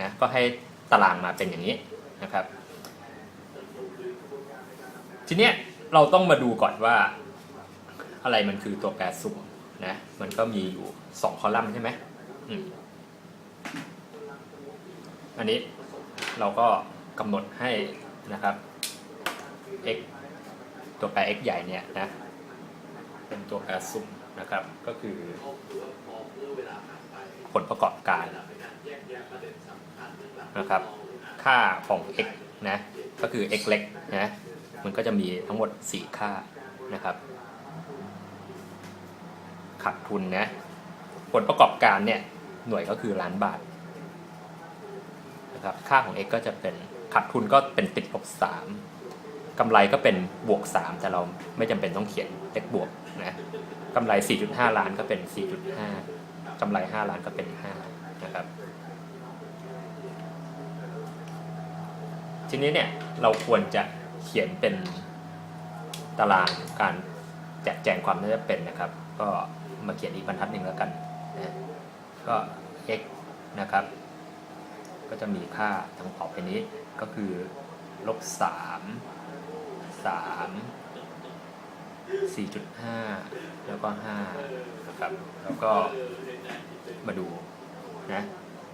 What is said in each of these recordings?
นะก็ให้ตารางมาเป็นอย่างนี้นะครับ ทีเนี้ยเราต้องมาดูก่อนว่า อะไรมันคือตัวแปรสุ่มนะมันก็มีอยู่สองคอลัมน์ใช่ไหมอืมอันนี้เราก็กำหนดให้นะครับ x ตัวแปร x ใหญ่เนี่ยนะเป็นตัวแปรสุ่มนะครับ ก็คือผลประกอบการ นะครับ ค่าของ x นะก็คือ x เล็กนะมันก็จะมีทั้งหมด 4 ค่านะครับขาดทุนนะผลประกอบการเนี่ยหน่วยก็คือล้านบาทนะครับค่าของ x ก็จะเป็นขาดทุนก็เป็นติดลบ3กำไรก็เป็นบวก 3 แต่เราไม่จำเป็นต้องเขียนเลขบวกนะกำไร 4.5 ล้านก็เป็น 4.5กำไร 5 ล้านก็เป็น 5 นะครับ ทีนี้เนี่ยเราควรจะเขียนเป็นตารางการแจกแจงความน่าจะเป็นนะครับ ก็มาเขียนอีกบรรทัดหนึ่งแล้วกันนะก็ x นะครับ ก็จะมีค่าทั้งออกไปนี้ก็คือลบสามสามสี่จุดห้าแล้วก็ห้านะครับ แล้วก็มาดู นะ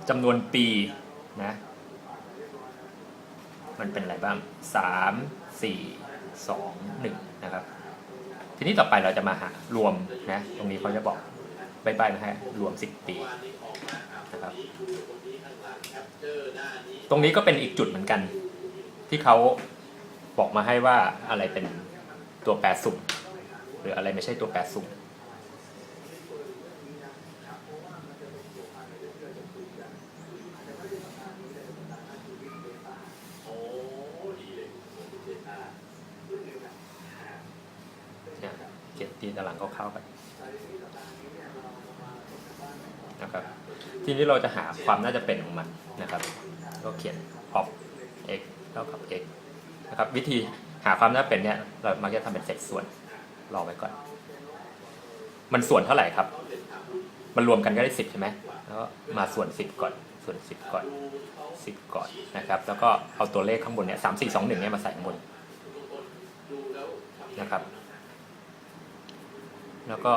จำนวนปีนะมันเป็นอะไรบ้างสามสี่สองหนึ่งนะครับ ทีนี้ต่อไปเราจะมาหารวมนะ ตรงนี้เขาจะบอกใบๆนะฮะรวมสิบปีนะครับ ตรงนี้ก็เป็นอีกจุดเหมือนกัน ที่เขาบอกมาให้ว่าอะไรเป็นตัวแปรสุ่มหรืออะไรไม่ใช่ตัวแปรสุ่ม เนี่ยเขียนตีตารางคร่าวๆไปนะครับทีนี้เราจะหาความน่าจะเป็นของมันนะครับ ก็เขียน of x เท่ากับ x นะครับ วิธีหาความน่าเป็นเนี่ยเรามักจะทำเป็นเศษส่วนรอไว้ก่อน มันส่วนเท่าไหร่ครับ มันรวมกันก็ได้สิบใช่ไหมแล้วมาส่วนสิบก่อนส่วนสิบก่อนสิบก่อนนะครับ แล้วก็เอาตัวเลขข้างบนเนี่ยสามสี่สองหนึ่งเนี่ยมาใส่ข้างบนนะครับ แล้วก็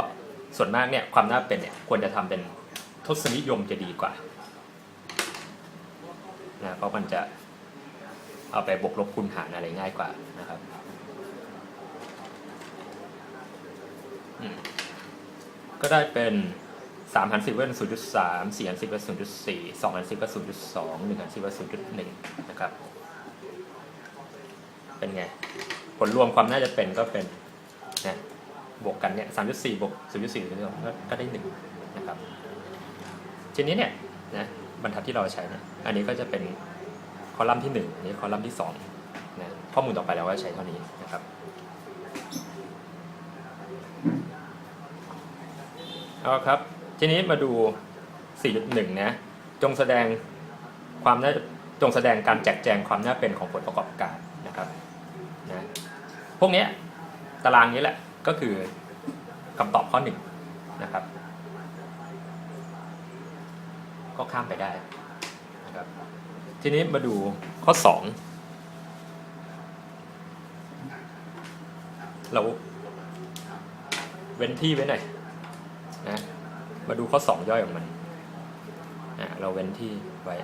ส่วนมากเนี่ยความน่าเป็นเนี่ยควรจะทำเป็นทศนิยมจะดีกว่านะเพราะมันจะเอาไปบวกลบคูณหารอะไรง่ายกว่านะครับก็ได้เป็นสามหันสิบเป็นศูนย์จุดสามสี่หันสิบเป็นศูนย์จุดสี่สองหันสิบเป็นศูนย์จุดสองหนึ่งหันสิบเป็นศูนย์จุดหนึ่งนะครับ เป็นไง ผลรวมความน่าจะเป็นก็เป็นนะ บวกกันเนี่ยสามจุดสี่บวกศูนย์จุดสี่ก็ได้หนึ่งนะครับทีนี้เนี่ยนะบรรทัดที่เราใช้เนี่ยอันนี้ก็จะเป็นคอลัมน์ที่หนึ่งอันนี้คอลัมน์ที่สองนะข้อมูลต่อไปเราก็ใช้เท่านี้นะครับเอาครับ ทีนี้มาดู 4.1 นะจงแสดงความน่าจงแสดงการแจกแจงความน่าเป็นของผลประกอบการนะครับนะพวกนี้ตารางนี้แหละ ก็คือคำตอบข้อหนึ่งนะครับ ก็ข้ามไปได้นะครับ ทีนี้มาดูข้อสองเราเว้นที่ไว้หน่อยนะมาดูข้อสองย่อยของมันอะเราเว้นที่ไว้